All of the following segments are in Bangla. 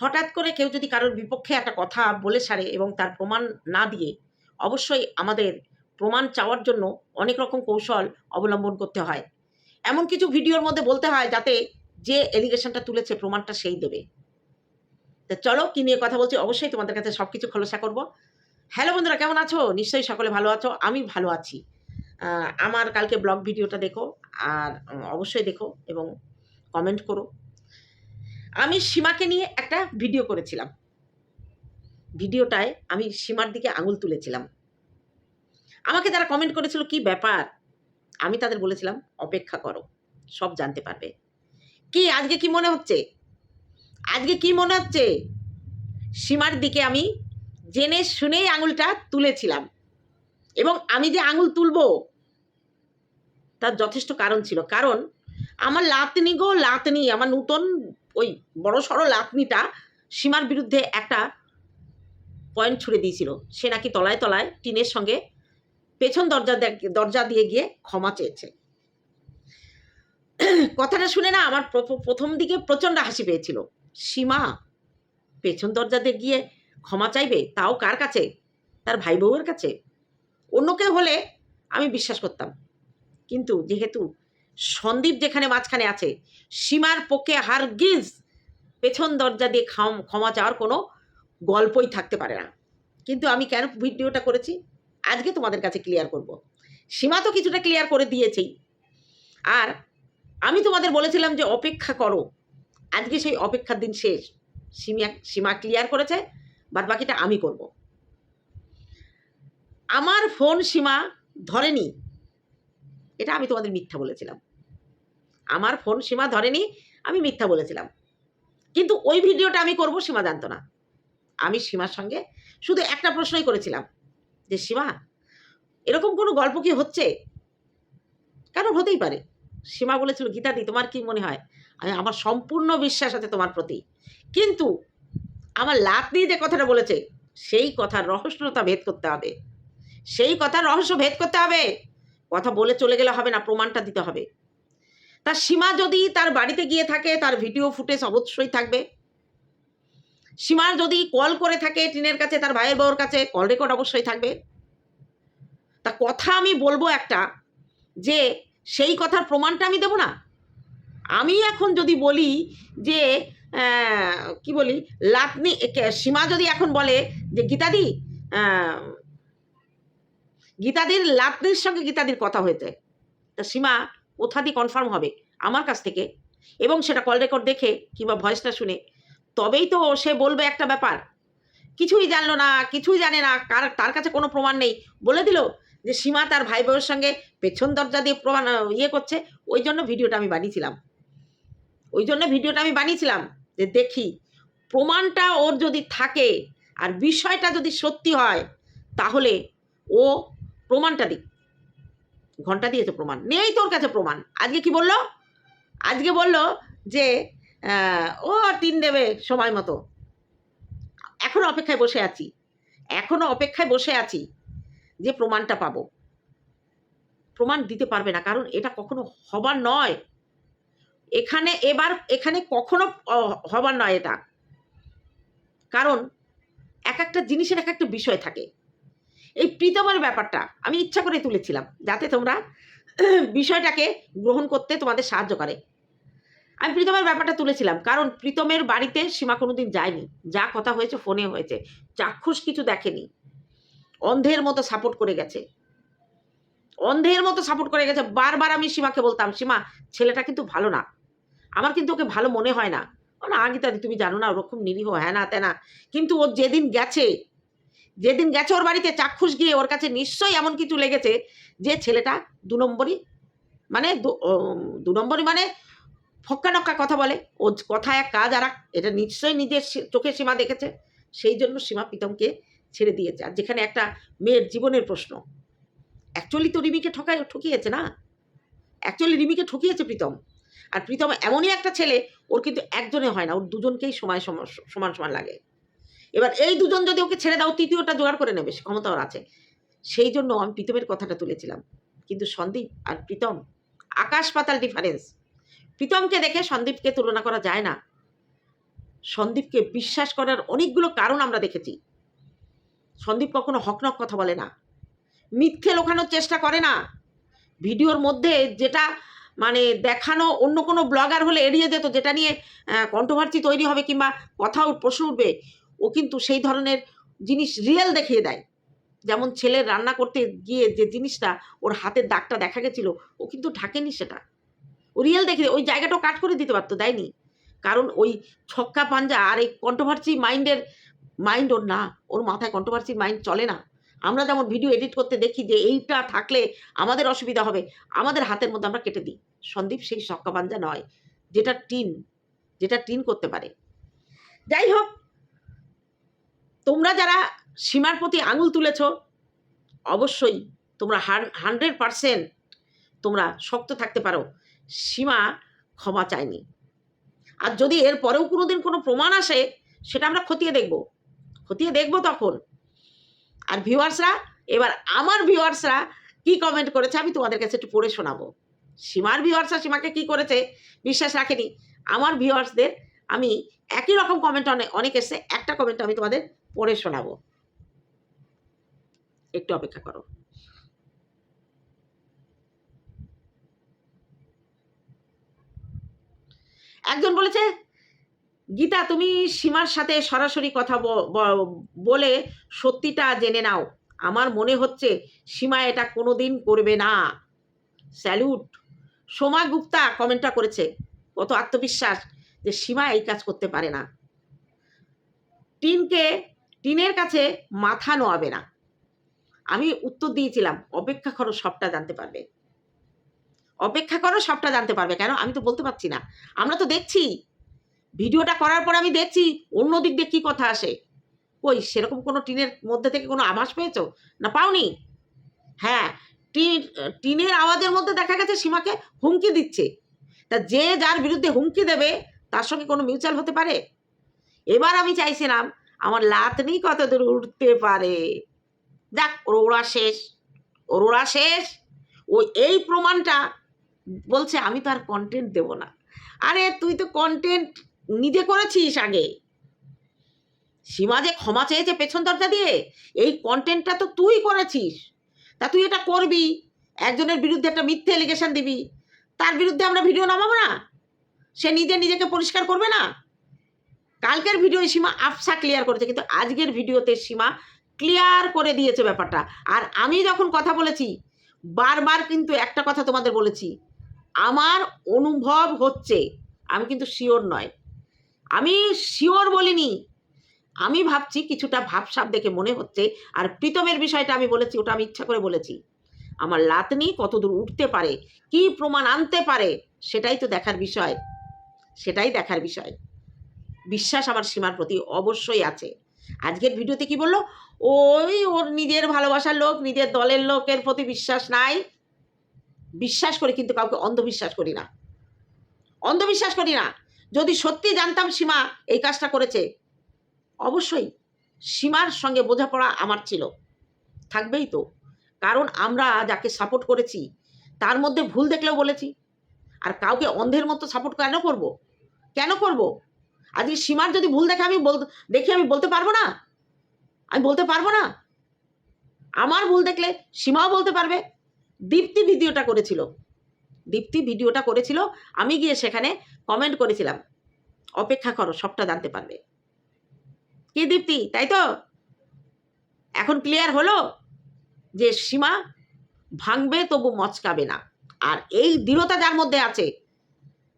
হঠাৎ করে কেউ যদি কারোর বিপক্ষে একটা কথা বলে সারে এবং তার প্রমাণ না দিয়ে অবশ্যই আমাদের প্রমাণ চাওয়ার জন্য অনেক রকম কৌশল অবলম্বন করতে হয়। এমন কিছু ভিডিওর মধ্যে বলতে হয় যাতে যে এলিগেশনটা তুলেছে প্রমাণটা সেই দেবে। তো চলো কি নিয়ে কথা বলছি? অবশ্যই তোমাদের কাছে সব কিছু খোলসা করব। হ্যালো বন্ধুরা, কেমন আছো? নিশ্চয়ই সকলে ভালো আছো। আমি ভালো আছি। আমার কালকে ব্লগ ভিডিওটা দেখো আর অবশ্যই দেখো এবং কমেন্ট করো। আমি সীমাকে নিয়ে একটা ভিডিও করেছিলাম। ভিডিওটায় আমি সীমার দিকে আঙুল তুলেছিলাম। আমাকে যারা কমেন্ট করেছিল, কি ব্যাপার? আমি তাদের বলেছিলাম, অপেক্ষা করো, সব জানতে পারবে। কি, আজকে কি মনে হচ্ছে? আজকে কি মনে হচ্ছে? সীমার দিকে আমি জেনে শুনেই আঙুলটা তুলেছিলাম। এবং আমি যে আঙুল তুলবো, তার যথেষ্ট কারণ ছিল। কারণ আমার লাতনি গো, লাতনি, আমার নূতন ওই বড় সড়ো লাতনিটা সীমার বিরুদ্ধে একটা পয়েন্ট ছুড়ে দিয়েছিল। সে নাকি তলায় তলায় টিনের সঙ্গে পেছন দরজা দরজা দিয়ে গিয়ে ক্ষমা চেয়েছে। কথাটা শুনে না আমার প্রথম দিকে প্রচণ্ড হাসি পেয়েছিল। সীমা, পেছন দরজা দিয়ে গিয়ে ক্ষমা চাইবে? তাও কার কাছে? তার ভাই বউয়ের কাছে? অন্য কেউ হলে আমি বিশ্বাস করতাম। কিন্তু যেহেতু সন্দীপ যেখানে মাঝখানে আছে, সীমার পক্ষে হারগিজ পেছন দরজা দিয়ে ক্ষমা চাওয়ার কোনো গল্পই থাকতে পারে না। কিন্তু আমি কেন ভিডিওটা করেছি? আজকে তোমাদের কাছে ক্লিয়ার করব। সীমা তো কিছুটা ক্লিয়ার করে দিয়েছেই। আর আমি তোমাদের বলেছিলাম যে অপেক্ষা করো। আজকে সেই অপেক্ষার দিন শেষ। সীমা সীমা ক্লিয়ার করেছে, বাদ বাকিটা আমি করব। আমার ফোন সীমা ধরেনি। এটা আমি তোমাদের মিথ্যা বলেছিলাম। আমার ফোন সীমা ধরেনি, আমি মিথ্যা বলেছিলাম। কিন্তু ওই ভিডিওটা আমি করব, সীমা জানতো না। আমি সীমার সঙ্গে শুধু একটা প্রশ্নই করেছিলাম, যে সীমা, এরকম কোনো গল্প কি হচ্ছে? কারণ হতেই পারে? সীমা বলেছিল, গীতাদি, তোমার কি মনে হয়? আমি আমার সম্পূর্ণ বিশ্বাস আছে তোমার প্রতি। কিন্তু আমার লাতনি যে কথাটা বলেছে, সেই কথার রহস্যতা ভেদ করতে হবে। সেই কথার রহস্য ভেদ করতে হবে। কথা বলে চলে গেলে হবে না, প্রমাণটা দিতে হবে। তার সীমা যদি তার বাড়িতে গিয়ে থাকে, তার ভিডিও ফুটেজ অবশ্যই থাকবে। সীমার যদি কল করে থাকে টিনের কাছে, তার ভাইয়ের বউর কাছে কল রেকর্ড অবশ্যই থাকবে। তা কথা আমি বলব একটা, যে সেই কথার প্রমাণটা আমি দেবো না। আমি এখন যদি বলি যে কি বলি, লাতনি সীমা যদি এখন বলে যে, গীতাদি গীতাদির, লাতনির সঙ্গে গীতাদির কথা হয়েছে। তা সীমা কোথা দিয়ে কনফার্ম হবে আমার কাছ থেকে এবং সেটা কল রেকর্ড দেখে কিংবা ভয়েসটা শুনে। তবেই তো সে বলবে একটা ব্যাপার। কিছুই জানলো না, কিছুই জানে না, কার, তার কাছে কোনো প্রমাণ নেই। বলে দিল যে সীমা তার ভাই বোনের সঙ্গে পেছন দরজা দিয়ে প্রমাণ ইয়ে করছে। ওই জন্য ভিডিওটা আমি বানিয়েছিলাম। ওই জন্য ভিডিওটা আমি বানিয়েছিলাম যে দেখি, প্রমাণটা ওর যদি থাকে আর বিষয়টা যদি সত্যি হয়, তাহলে ও প্রমাণটা দিক। ঘণ্টা দিয়েছে প্রমাণ। নেই তোর কাছে প্রমাণ। আজকে কি বলল? আজকে বলল যে ও টিন দেবে সময় মতো। এখনও অপেক্ষায় বসে আছি। এখনও অপেক্ষায় বসে আছি যে প্রমাণটা পাবো। প্রমাণ দিতে পারবে না, কারণ এটা কখনো হবার নয়। এখানে এবার, এখানে কখনো হবার নয় এটা। কারণ এক একটা জিনিসের এক একটা বিষয় থাকে। এই প্রীতমের ব্যাপারটা আমি ইচ্ছা করে তুলেছিলাম, যাতে তোমরা বিষয়টাকে গ্রহণ করতে তোমাদের সাহায্য করে। আমি প্রীতমের ব্যাপারটা তুলেছিলাম, কারণ প্রীতমের বাড়িতে সীমা কোনোদিন যায়নি। যা কথা হয়েছে ফোনে হয়েছে, চাক্ষুষ কিছু দেখেনি। অন্ধের মতো সাপোর্ট করে গেছে। অন্ধের মতো সাপোর্ট করে গেছে, বারবার আমি সীমাকে বলতাম, সীমা, ছেলেটা কিন্তু ভালো না। আমার কিন্তু ওকে ভালো মনে হয় না। ও না গীতাদি তুমি জানো না, ওরকম নিরীহ হ্যাঁ না ত্যানা। কিন্তু ও যেদিন গেছে যেদিন গেছে ওর বাড়িতে, চাক্ষুষ গিয়ে ওর কাছে নিশ্চয়ই এমন কিছু লেগেছে যে ছেলেটা দু নম্বরই মানে দু- নম্বরই মানে ফক্কা নক্কা কথা বলে। ও কথা এক কাজ আর এটা নিশ্চয়ই নিজের চোখে সীমা দেখেছে। সেই জন্য সীমা প্রীতমকে ছেড়ে দিয়েছে। আর যেখানে একটা মেয়ের জীবনের প্রশ্ন অ্যাকচুয়ালি তো রিমিকে ঠকায়, ঠকিয়েছে না? অ্যাকচুয়ালি রিমিকে ঠকিয়েছে প্রীতম। আর প্রীতম এমনই একটা ছেলে, ওর কিন্তু একজনে হয় না, ওর দুজনকেই সময় সম- সমান সমান লাগে। এবার এই দুজন যদি ওকে ছেড়ে দাও, তৃতীয়টা জোগাড় করে নেবে ক্ষমতা ওর আছে। সেই জন্য আমি প্রীতমের কথাটা তুলেছিলাম। কিন্তু সন্দীপ আর প্রীতম, আকাশ পাতাল ডিফারেন্স প্রীতমকে দেখে সন্দীপকে তুলনা করা যায় না। সন্দীপকে বিশ্বাস করার অনেকগুলো কারণ আমরা দেখেছি। সন্দীপ কখনো হকনক কথা বলে না। মিথ্যে লোকানোর চেষ্টা করে না। ভিডিওর মধ্যে যেটা মানে দেখানো অন্য কোনো ব্লগার হলে এড়িয়ে যেত, যেটা নিয়ে কন্ট্রোভার্সি তৈরি হবে কিংবা কথাও প্রশ্ন উঠবে। ও কিন্তু সেই ধরনের জিনিস রিয়েল দেখিয়ে দেয়। যেমন ছেলের রান্না করতে গিয়ে যে জিনিসটা ওর হাতের দাগটা দেখা গেছিল, ও কিন্তু ঢাকেনি সেটা। ও রিয়েল দেখে ওই জায়গাটাও কাট করে দিতে পারতো, দেয়নি। কারণ ওই ছক্কা পাঞ্জা আর এই কন্ট্রোভার্সি মাইন্ডের মাইন্ড ওর না, ওর মাথায় কন্ট্রোভার্সির মাইন্ড চলে না। আমরা যেমন ভিডিও এডিট করতে দেখি যে এইটা থাকলে আমাদের অসুবিধা হবে, আমাদের হাতের মধ্যে আমরা কেটে দিই। সন্দীপ সেই ছক্কা পাঞ্জা নয়, যেটা টিন যেটা টিন করতে পারে। যাই হোক তোমরা যারা সীমার প্রতি আঙুল তুলেছ, অবশ্যই তোমরা হান্ড্রেড পারসেন্ট তোমরা শক্ত থাকতে পারো। সীমা ক্ষমা চায়নি। আর যদি এর পরেও কোনো দিন কোনো প্রমাণ আসে, সেটা আমরা খতিয়ে দেখব। খতিয়ে দেখব তখন। আর ভিউয়ার্সরা, এবার আমার ভিউয়ার্সরা কি কমেন্ট করেছে আমি তোমাদের কাছে একটু পড়ে শোনাবো। সীমার ভিউয়ার্সরা সীমাকে কি করেছে, বিশ্বাস রাখেনি। আমার ভিউয়ার্সদের আমি একই রকম কমেন্ট অনেক অনেক এসছে। একটা কমেন্ট আমি তোমাদের পড়ে শোনাবো। একটু অপেক্ষা করো। একজন বলেছে, গীতা, তুমি সীমার সাথে সরাসরি কথা বলে সত্যিটা জেনে নাও। আমার মনে হচ্ছে সীমা এটা কোনোদিন করবে না। স্যালুট। সোমা গুপ্তা কমেন্টটা করেছে। কত আত্মবিশ্বাস। যে সীমা এই কাজ করতে পারে না। টিনকে, টিনের কাছে মাথা নোয়াবে না। আমি উত্তর দিয়েছিলাম, অপেক্ষা করো সবটা জানতে পারবে। অপেক্ষা করো সবটা জানতে পারবে, কেন? আমি তো বলতে পারছি না। আমরা তো দেখছি। ভিডিওটা করার পর আমি দেখছি অন্য দিক দিয়ে কী কথা আসে। কই, সেরকম কোনো টিনের মধ্যে থেকে কোনো আভাস পেয়েছ? না, পাওনি। হ্যাঁ টিন, টিনের আওয়াজের মধ্যে দেখা গেছে সীমাকে হুমকি দিচ্ছে। তা যে যার বিরুদ্ধে হুমকি দেবে তার সঙ্গে কোনো মিউচুয়াল হতে পারে? এবার আমি চাইছিলাম আমার লাতনি কত দূর উঠতে পারে। দেখ ওর ওড়া শেষ। ওর ওড়া শেষ। ও এই প্রমাণটা বলছে, আমি তো আর কন্টেন্ট দেবো না। আরে, তুই তো কন্টেন্ট নিজে করেছিস আগে। সীমা যে ক্ষমা চেয়েছে পেছন দরজা দিয়ে, এই কন্টেন্টটা তো তুই করেছিস। তা তুই এটা করবি। একজনের বিরুদ্ধে একটা মিথ্যে এলিগেশন দিবি। তার বিরুদ্ধে আমরা ভিডিও নামাবো না? সে নিজে নিজেকে পরিষ্কার করবে না? কালকের ভিডিও সীমা আফসা ক্লিয়ার করেছে, কিন্তু আজকের ভিডিওতে সীমা ক্লিয়ার করে দিয়েছে ব্যাপারটা। আর আমি যখন কথা বলেছি, বারবার কিন্তু একটা কথা তোমাদের বলেছি, আমার অনুভব হচ্ছে, আমি কিন্তু শিওর নয়। আমি শিওর বলিনি, আমি ভাবছি কিছুটা ভাবসাব দেখে মনে হচ্ছে, আর প্রীতমের বিষয়টা আমি বলেছি, ওটা আমি ইচ্ছা করে বলেছি। আমার লাতনি কতদূর উঠতে পারে, কি প্রমাণ আনতে পারে, সেটাই তো দেখার বিষয়। সেটাই দেখার বিষয়। বিশ্বাস আমার সীমার প্রতি অবশ্যই আছে। আজকের ভিডিওতে কি বলল? ওই ওর নিজের ভালোবাসার লোক, নিজের দলের লোকের প্রতি বিশ্বাস নাই। বিশ্বাস করি, কিন্তু কাউকে অন্ধবিশ্বাস করি না। অন্ধবিশ্বাস করি না। যদি সত্যি জানতাম সীমা এই কাজটা করেছে, অবশ্যই সীমার সঙ্গে বোঝাপড়া আমার ছিল। থাকবেই তো। কারণ আমরা যাকে সাপোর্ট করেছি, তার মধ্যে ভুল দেখলেও বলেছি। আর কাউকে অন্ধের মতো সাপোর্ট কেন করব? কেন করব? আজকে সীমার যদি ভুল দেখে আমি বল দেখে আমি বলতে পারব না? আমি বলতে পারব না? আমার ভুল দেখলে সীমাও বলতে পারবে। দীপ্তি ভিডিওটা করেছিল। দীপ্তি ভিডিওটা করেছিল। আমি গিয়ে সেখানে কমেন্ট করেছিলাম। অপেক্ষা করো, সবটা জানতে পারবে। কি দীপ্তি, তাই তো? এখন ক্লিয়ার হলো যে সীমা ভাঙবে তবু মচকাবে না। আর এই দৃঢ়তা যার মধ্যে আছে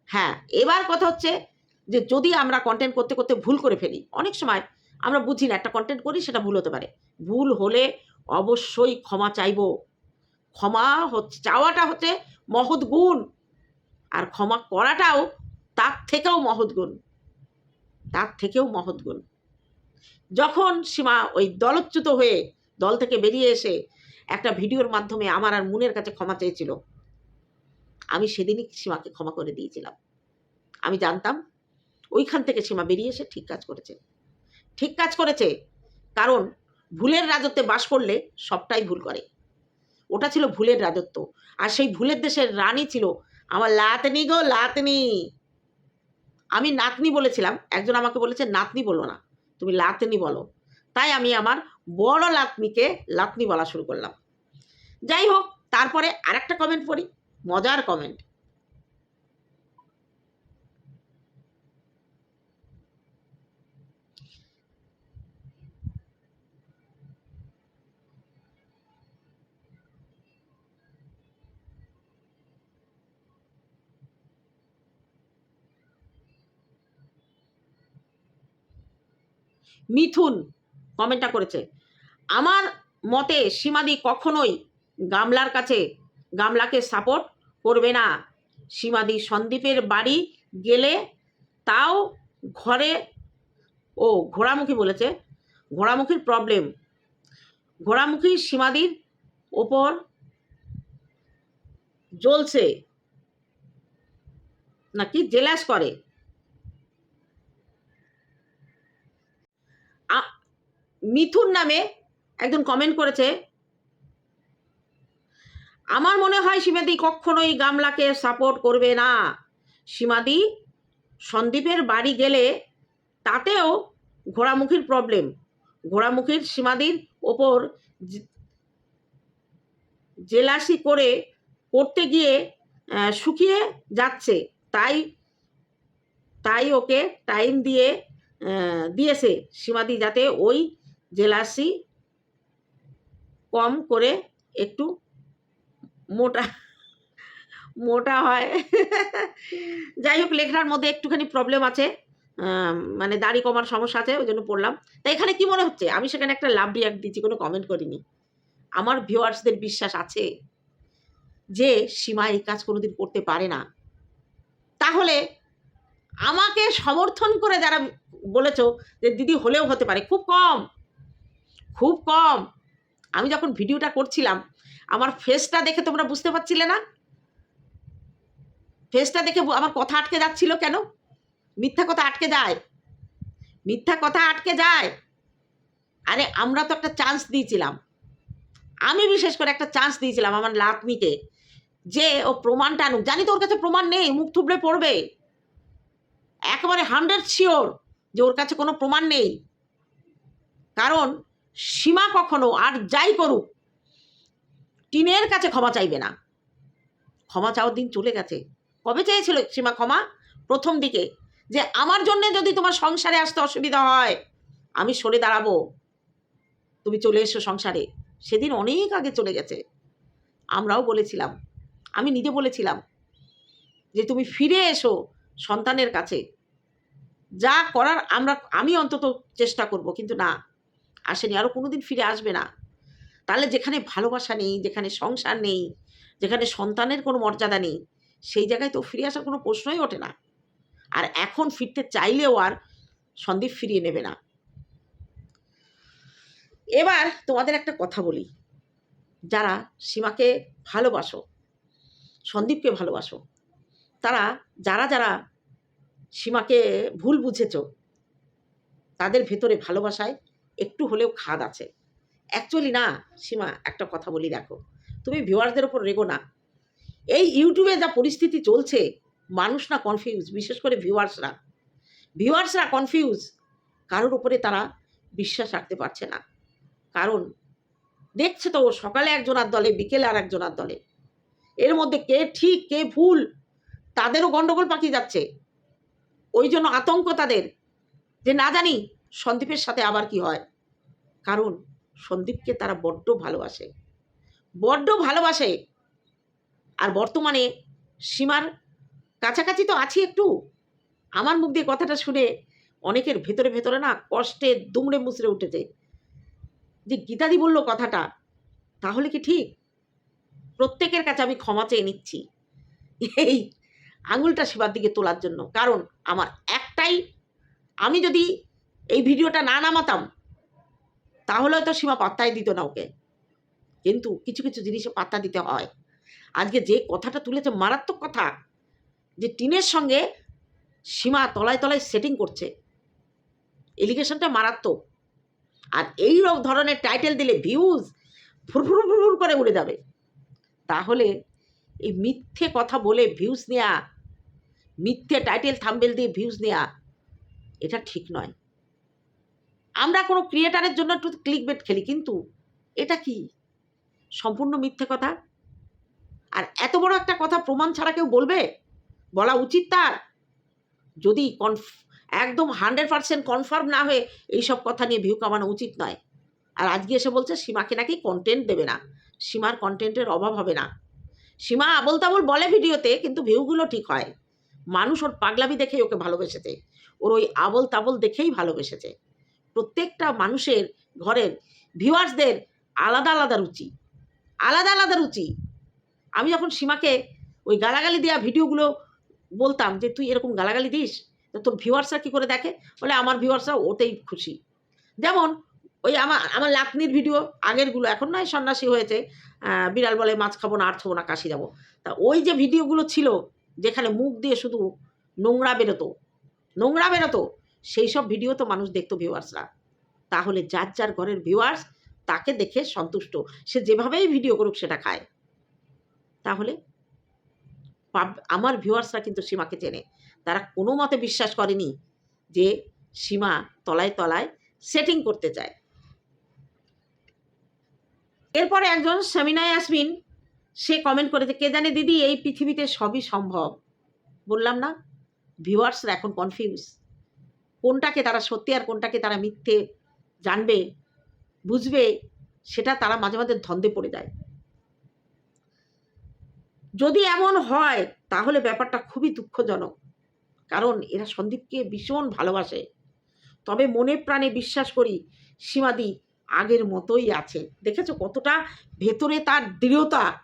হ্যাঁ এবার কথা হচ্ছে যে যদি আমরা কন্টেন্ট করতে করতে ভুল করে ফেলি, অনেক সময় আমরা বুঝি না, একটা কন্টেন্ট করি সেটা ভুল হতে পারে। ভুল হলে অবশ্যই ক্ষমা চাইব। ক্ষমা হচ্ছে, চাওয়াটা হচ্ছে মহৎ গুণ, আর ক্ষমা করাটাও তার থেকেও মহৎ গুণ। তার থেকেও মহৎ গুণ। যখন সীমা ওই দলচ্যুত হয়ে দল থেকে বেরিয়ে এসে একটা ভিডিওর মাধ্যমে আমার আর মুনের কাছে ক্ষমা চেয়েছিল আমি সেদিনই সীমাকে ক্ষমা করে দিয়েছিলাম। আমি জানতাম, ওইখান থেকে সীমা বেরিয়ে এসে ঠিক কাজ করেছে। ঠিক কাজ করেছে, কারণ ভুলের রাজত্বে বাস করলে সবটাই ভুল করে। ওটা ছিল ভুলের রাজত্ব। আর সেই ভুলের দেশের রানী ছিল আমার লাতনি গো, লাতনি। আমি নাতনি বলেছিলাম, একজন আমাকে বলেছে, নাতনি বলো না, তুমি লাতনি বলো। তাই আমি আমার বড় লাতনিকে লাতনি বলা শুরু করলাম। যাই হোক, তারপরে আরেকটা কমেন্ট পড়ি। মজার কমেন্ট মিথুন কমেন্টটা করেছে আমার মতে সীমাদি কখনোই গামলার কাছে গামলাকে সাপোর্ট করবে না। সীমাদি সন্দীপের বাড়ি গেলে তাও ঘরে ও ঘোড়ামুখী বলেছে, ঘোড়ামুখীর প্রবলেম ঘোড়ামুখী সীমাদির ওপর জ্বলছে, নাকি জেলাস করে। মিথুন নামে একজন কমেন্ট করেছে আমার মনে হয় সীমাদি কখনোই গামলাকে সাপোর্ট করবে না। সীমাদি সন্দীপের বাড়ি গেলে তাতেও ঘোড়ামুখীর প্রবলেম ঘোড়ামুখীর সীমাদির ওপর জেলাসি করে করতে গিয়ে শুকিয়ে যাচ্ছে। তাই তাই ওকে টাইম দিয়ে দিয়েছে সীমাদি যাতে ওই জেলাসি কম করে একটু মোটা মোটা হয়। যাই হোক লেখার মধ্যে একটুখানি প্রবলেম আছে। মানে দাড়ি কমার সমস্যা আছে, ওই জন্য পড়লাম। তাই এখানে কি মনে হচ্ছে? আমি সেখানে একটা লাভ রিয়াক্ট দিচ্ছি কোনো কমেন্ট করিনি। আমার ভিউয়ার্সদের বিশ্বাস আছে যে, সীমা এই কাজ কোনোদিন করতে পারে না। তাহলে আমাকে সমর্থন করে যারা বলেছ যে, দিদি হলেও হতে পারে। খুব কম খুব কম। আমি যখন ভিডিওটা করছিলাম আমার ফেসটা দেখে তোমরা বুঝতে পারছিলে না? ফেসটা দেখে আমার কথা আটকে যাচ্ছিল কেন? মিথ্যা কথা আটকে যায়। মিথ্যা কথা আটকে যায়। আরে, আমরা তো একটা চান্স দিয়েছিলাম। আমি বিশেষ করে একটা চান্স দিয়েছিলাম আমার লাতনিকে যে ও প্রমাণটা আনুক। জানি তো ওর কাছে প্রমাণ নেই, মুখ থুবড়ে পড়বে। একেবারে হান্ড্রেড শিওর যে ওর কাছে কোনো প্রমাণ নেই। কারণ সীমা কখনো আর যাই করুক টিনের কাছে ক্ষমা চাইবে না। ক্ষমা চাওয়ার দিন চলে গেছে। কবে চেয়েছিল সীমা ক্ষমা? প্রথম দিকে। যে আমার জন্য যদি তোমার সংসারে আসতে অসুবিধা হয়, আমি সরে দাঁড়াবো। তুমি চলে এসো সংসারে। সেদিন অনেক আগে চলে গেছে। আমরাও বলেছিলাম, আমি নিজে বলেছিলাম যে তুমি ফিরে এসো সন্তানের কাছে। যা করার আমরা, আমি অন্তত চেষ্টা করব, কিন্তু না। আসেনি আরও কোনোদিন ফিরে আসবে না। তাহলে যেখানে ভালোবাসা নেই, যেখানে সংসার নেই, যেখানে সন্তানের কোনো মর্যাদা নেই, সেই জায়গায় তো ফিরে আসার কোনো প্রশ্নই ওঠে না। আর এখন ফিরতে চাইলেও আর সন্দীপ ফিরিয়ে নেবে না। এবার তোমাদের একটা কথা বলি। যারা সীমাকে ভালোবাসো, সন্দীপকে ভালোবাসো, তারা যারা যারা সীমাকে ভুল বুঝেছ, তাদের ভেতরে ভালোবাসায় একটু হলেও খাদ আছে। অ্যাকচুয়ালি না, সীমা, একটা কথা বলি দেখো। তুমি ভিউয়ারদের ওপর রেগো না। এই ইউটিউবে যা পরিস্থিতি চলছে, মানুষ না কনফিউজ বিশেষ করে ভিউয়ার্সরা ভিউয়ার্সরা কনফিউজ কারোর উপরে তারা বিশ্বাস রাখতে পারছে না। কারণ, দেখছে তো সকালে একজনার দলে, বিকেলে আর একজনার দলে। এর মধ্যে কে ঠিক, কে ভুল, তাদেরও গন্ডগোল পাকিয়ে যাচ্ছে। ওই জন্য আতঙ্ক তাদের। যে না জানি, সন্দীপের সাথে আবার কি হয়? কারণ সন্দীপকে তারা বড্ড ভালোবাসে। বড্ড ভালোবাসে। আর বর্তমানে সীমার কাছাকাছি তো আছি একটু। আমার মুখ দিয়ে কথাটা শুনে অনেকের ভেতরে ভেতরে না কষ্টে দুমড়ে মুচড়ে উঠেছে। যে গীতাদি বলল কথাটা, তাহলে কি ঠিক? প্রত্যেকের কাছে আমি ক্ষমা চেয়ে নিচ্ছি। এই আঙুলটা শিবার দিকে তোলার জন্য। কারণ আমার একটাই, আমি যদি এই ভিডিওটা না নামাতাম তাহলে হয়তো সীমা পাত্তাই দিত না ওকে। কিন্তু কিছু কিছু জিনিসে পাত্তা দিতে হয়। আজকে যে কথাটা তুলেছে মারাত্মক কথা, যে টিনের সঙ্গে সীমা তলায় তলায় সেটিং করছে। এলিগেশনটা মারাত্মক। আর এই ধরনের টাইটেল দিলে ভিউজ ফুরফুর ফুরফুর করে উড়ে যাবে। তাহলে এই মিথ্যে কথা বলে ভিউজ নেওয়া মিথ্যে টাইটেল থাম্বেল দিয়ে ভিউজ নেওয়া এটা ঠিক নয়। আমরা কোনো ক্রিয়েটারের জন্য একটু ক্লিক বেট খেলি, কিন্তু এটা কি? সম্পূর্ণ মিথ্যে কথা? আর এত বড় একটা কথা প্রমাণ ছাড়া কেউ বলবে? বলা উচিত তার? যদি কনফ একদম হান্ড্রেড পার্সেন্ট কনফার্ম না হয়ে এইসব কথা নিয়ে ভিউ কামানো উচিত নয়। আর আজকে এসে বলছে, সীমাকে নাকি কন্টেন্ট দেবে না। সীমার কন্টেন্টের অভাব হবে না। সীমা আবল তাবল বলে ভিডিওতে, কিন্তু ভিউগুলো ঠিক হয়। মানুষ ওর পাগলামি দেখেই ওকে ভালোবেসেছে। ওর ওই আবল তাবল দেখেই ভালোবেসেছে। প্রত্যেকটা মানুষের ঘরের ভিউয়ার্সদের আলাদা আলাদা রুচি, আলাদা আলাদা রুচি। আমি যখন সীমাকে ওই গালাগালি দেওয়া ভিডিওগুলো বলতাম যে, তুই এরকম গালাগালি দিস? তো তোর ভিউয়ার্সরা কী করে দেখে? বলে, আমার ভিউয়ার্সরা ওতেই খুশি। যেমন ওই আমার আমার লাকনির ভিডিও আগেরগুলো, এখন নয়, সন্ন্যাসী হয়েছে বিড়াল বলে, মাছ খাব না আর খাব না, কাশি যাব। তা ওই যে ভিডিওগুলো ছিল, যেখানে মুখ দিয়ে শুধু নোংরা বেরোতো নোংরা বেরোতো সেই সব ভিডিও তো মানুষ দেখতো ভিউয়ার্সরা তাহলে যার যার ঘরের ভিউয়ার্স তাকে দেখে সন্তুষ্ট। সে যেভাবেই ভিডিও করুক, সেটা খায়। তাহলে আমার ভিউয়ার্সরা কিন্তু সীমাকে চেনে। তারা কোনো মতে বিশ্বাস করেনি যে সীমা তলায় তলায় সেটিং করতে চায়। এরপরে একজন সেমিনা ইয়াসমিন সে কমেন্ট করেছে কে জানে দিদি, এই পৃথিবীতে সবই সম্ভব? বললাম, না ভিউয়ার্সরা এখন কনফিউজ কোনটাকে তারা সত্যি আর কোনটাকে তারা মিথ্যে জানবে, বুঝবে, সেটা তারা মাঝে মাঝে ধন্দে পড়ে যায়। যদি এমন হয়, তাহলে ব্যাপারটা খুবই দুঃখজনক। কারণ এরা সন্দীপকে ভীষণ ভালোবাসে। তবে মনে প্রাণে বিশ্বাস করি, সীমাদি আগের মতোই আছে। দেখেছ কতটা ভেতরে তার দৃঢ়তা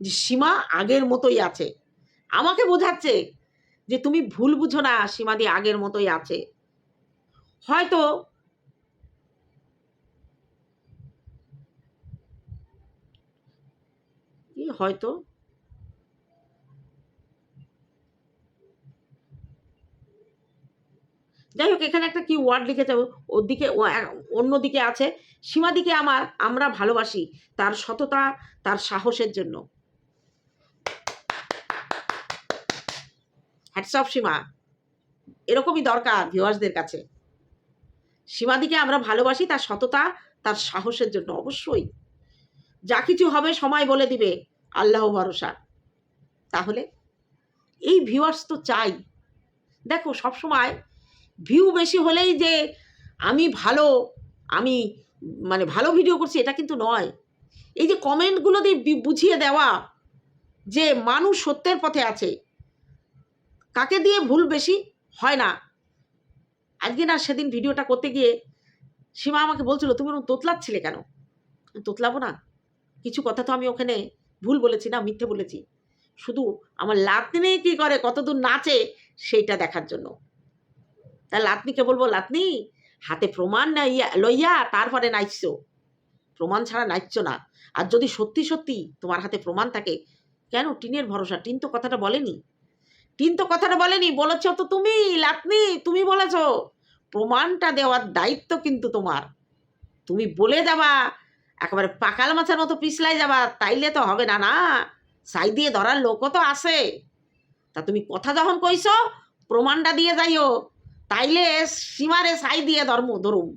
যে সীমা আগের মতোই আছে। আমাকে বোঝাচ্ছে যে তুমি ভুল বুঝো না, সীমাদি আগের মতোই আছে। হয়তো হয়তো? যাই হোক, এখানে একটা কি ওয়ার্ড লিখেছে ওর দিকে অন্য দিকে আছে, সীমা দিকে আমার, আমরা ভালোবাসি তার সততা, তার সাহসের জন্য। হ্যাটসঅফ সীমা। এরকমই দরকার ভিউয়ার্সদের কাছে। সীমাদিকে আমরা ভালোবাসি, তার সততা, তার সাহসের জন্য অবশ্যই। যা কিছু হবে সময় বলে দিবে আল্লাহ ভরসা। তাহলে এই ভিউয়ার্স তো চাই। দেখো, সবসময় ভিউ বেশি হলেই যে আমি ভালো, আমি মানে ভালো ভিডিও করছি, এটা কিন্তু নয়। এই যে কমেন্টগুলো দিয়ে বুঝিয়ে দেওয়া যে মানুষ সত্যের পথে আছে, কাকে দিয়ে ভুল বেশি হয় না। আজকে না সেদিন ভিডিওটা করতে গিয়ে সীমা আমাকে বলছিল, তুমি ওরকম তোতলাচ্ছিলে কেন? তোতলাবো না। কিছু কথা তো আমি ওখানে ভুল বলেছি না, মিথ্যে বলেছি। শুধু আমার লাতনি কী করে, কতদূর নাচে সেইটা দেখার জন্য। তা লাতনিকে বলব, লাতনি, হাতে প্রমাণ নাইয়া লইয়া তারপরে নাচছো। প্রমাণ ছাড়া নাচছো না। আর যদি সত্যি সত্যি তোমার হাতে প্রমাণ থাকে, কেন টিনের ভরসা? টিন তো কথাটা বলেনি। টিন তো কথাটা বলেনি, বলেছ তো তুমি লাতনি তুমি বলেছ। প্রমাণটা দেওয়ার দায়িত্ব কিন্তু তোমার। তুমি বলে যাবা, একেবারে পাকাল মাছের মতো পিছলাই যাবা, তাইলে তো হবে না না? সাই দিয়ে ধরার লোকও তো আসে তা তুমি কথা যখন কইছো, প্রমাণটা দিয়ে যাইও। তাইলে সীমারে সাই দিয়ে ধর্ম, ধরুম।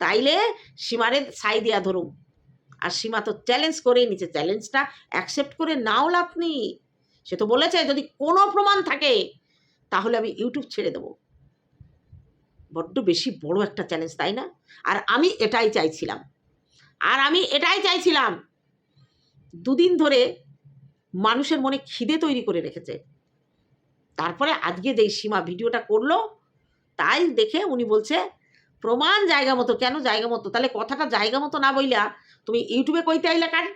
তাইলে সীমারে সাই দিয়া ধরুম। আর সীমা তো চ্যালেঞ্জ করেই নিচ্ছে চ্যালেঞ্জটা অ্যাকসেপ্ট করে নাও লাভ নেই সে তো বলেছে, যদি কোনো প্রমাণ থাকে, তাহলে আমি ইউটিউব ছেড়ে দেবো। বড্ড বেশি বড় একটা চ্যালেঞ্জ তাই না? আর আমি এটাই চাইছিলাম। আর আমি এটাই চাইছিলাম, দুদিন ধরে মানুষের মনে খিদে তৈরি করে রেখেছে। তারপরে আজকে যেই সীমা ভিডিওটা করল, তাই দেখে উনি বলছে, প্রমাণ জায়গা মতো, কেন জায়গা মতো? তাহলে কথাটা জায়গা মতো না বইলা, তুমি ইউটিউবে কইতে আইলে কেন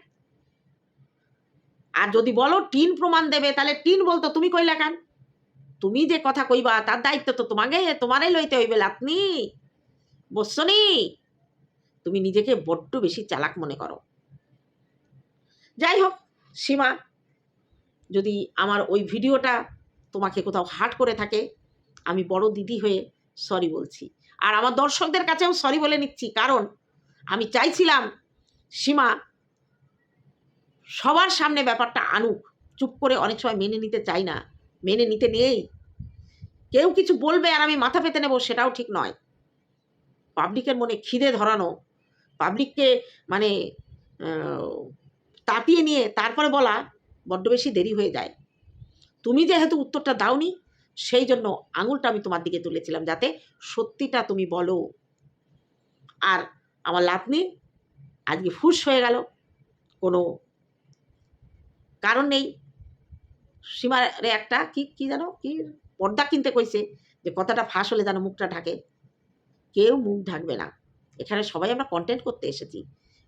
আর যদি বলো টিন প্রমাণ দেবে, তাহলে টিন বলতো, তুমি কইলা কেন? তুমি যে কথা কইবা, তার দায়িত্ব তো তোমাকে, তোমারই লইতে হইবে আপনি বসছনি তুমি নিজেকে বড্ড বেশি চালাক মনে করো। যাই হোক সীমা, যদি আমার ওই ভিডিওটা তোমাকে কোথাও হার্ট করে থাকে, আমি বড় দিদি হয়ে সরি বলছি। আর আমার দর্শকদের কাছেও সরি বলে নিচ্ছি, কারণ আমি চাইছিলাম সীমা সবার সামনে ব্যাপারটা আনুক। চুপ করে অনেক সময় মেনে নিতে চাই না। মেনে নিতে নেই। কেউ কিছু বলবে আর আমি মাথা পেতে নেব সেটাও ঠিক নয়। পাবলিকের মনে খিদে ধরানো। পাবলিককে মানে তাতিয়ে নিয়ে তারপরে বলা বড্ড বেশি দেরি হয়ে যায়। তুমি যেহেতু উত্তরটা দাওনি, সেই জন্য আঙুলটা আমি তোমার দিকে তুলেছিলাম যাতে সত্যিটা তুমি বলো। আর আমার লাতনি আজকে ফুস হয়ে গেল। কোনো কারণ নেই। সীমারে একটা কি কি জানো? কি? পর্দা কিনতে কইছে যে কথাটা ফাঁস হলে যেন মুখটা ঢাকে। কেউ মুখ ঢাকবে না। এখানে সবাই আমরা কন্টেন্ট করতে এসেছি।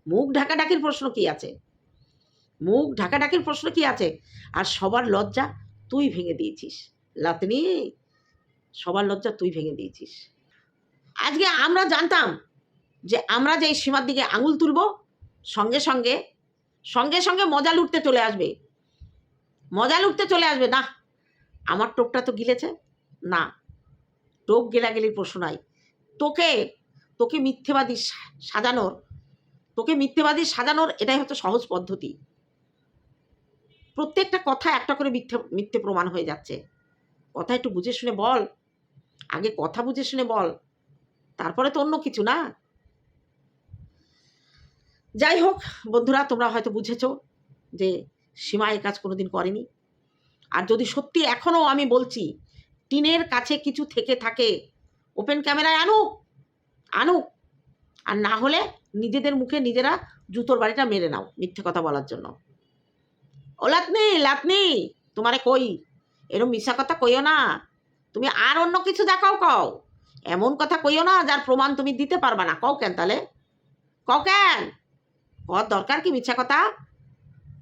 মুখ ঢাকাঢাকির প্রশ্ন কি আছে? মুখ ঢাকাঢাকির প্রশ্ন কি আছে? আর সবার লজ্জা তুই ভেঙে দিয়েছিস। লাতনি, সবার লজ্জা তুই ভেঙে দিয়েছিস। আজকে আমরা জানতাম যে আমরা যে সীমার দিকে আঙুল তুলব, সঙ্গে সঙ্গে সঙ্গে সঙ্গে মজা লুটতে চলে আসবে। মজা লুটতে চলে আসবে, না। আমার টোপটা তো গিলেছে, না। টোপ গেলাগেলির প্রশ্ন নাই। তোকে তোকে মিথ্যেবাদী সাজানোর, তোকে মিথ্যেবাদী সাজানোর এটাই হচ্ছে সহজ পদ্ধতি। প্রত্যেকটা কথা একটা করে মিথ্যে মিথ্যে প্রমাণ হয়ে যাচ্ছে। কথা একটু বুঝে শুনে বল। আগে কথা বুঝে শুনে বল। তারপরে তো অন্য কিছু, না? যাই হোক, বন্ধুরা, তোমরা হয়তো বুঝেছ যে সীমা এই কাজ কোনোদিন করেনি। আর যদি সত্যি এখনও আমি বলছি, টিনের কাছে কিছু থেকে থাকে, ওপেন ক্যামেরায় আনুক আনুক। আর না হলে নিজেদের মুখে নিজেরা জুতোর বাড়িটা মেরে নাও মিথ্যে কথা বলার জন্য। ও লাতনি লাতনি, তোমারে কই? এরম মিশা কথা কইও না। তুমি আর অন্য কিছু দেখাও কও। এমন কথা কইও না যার প্রমাণ তুমি দিতে পারবা না। কও কেন তাহলে? কও কেন? কর দরকার কি মিথ্যা কথা?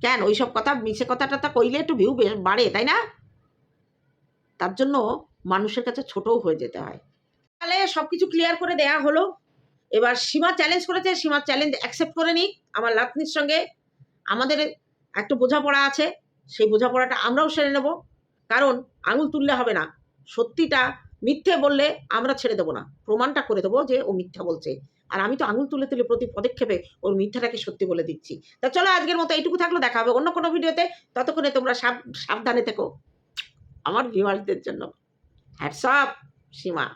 কেন ওইসব কথা, মিছে কথাটা তা কইলে একটু ভিউ বাড়ে, তাই না? তার জন্য মানুষের কাছে ছোটও হয়ে যেতে হয়। তাহলে সব কিছু ক্লিয়ার করে দেয়া হলো। এবার সীমা চ্যালেঞ্জ করেছে সীমা চ্যালেঞ্জ অ্যাকসেপ্ট করে নিক। আমার লাতনির সঙ্গে আমাদের একটু বোঝাপড়া আছে, সেই বোঝাপড়াটা আমরাও সেরে নেব। কারণ আঙুল তুললে হবে না। সত্যিটা মিথ্যে বললে আমরা ছেড়ে দেবো না। প্রমাণটা করে দেবো যে ও মিথ্যা বলছে। আর আমি তো আঙুল তুলে তুলে প্রতি পদক্ষেপে ওর মিথ্যাটাকে সত্যি বলে দিচ্ছি। তা চলো আজকের মতো এইটুকু থাকল, দেখা হবে অন্য কোনো ভিডিওতে। ততক্ষণে তোমরা সাব, সাবধানে থেকো। আমার ভিউয়ার্সদের জন্য। হ্যাটসঅ্যাপ সীমা।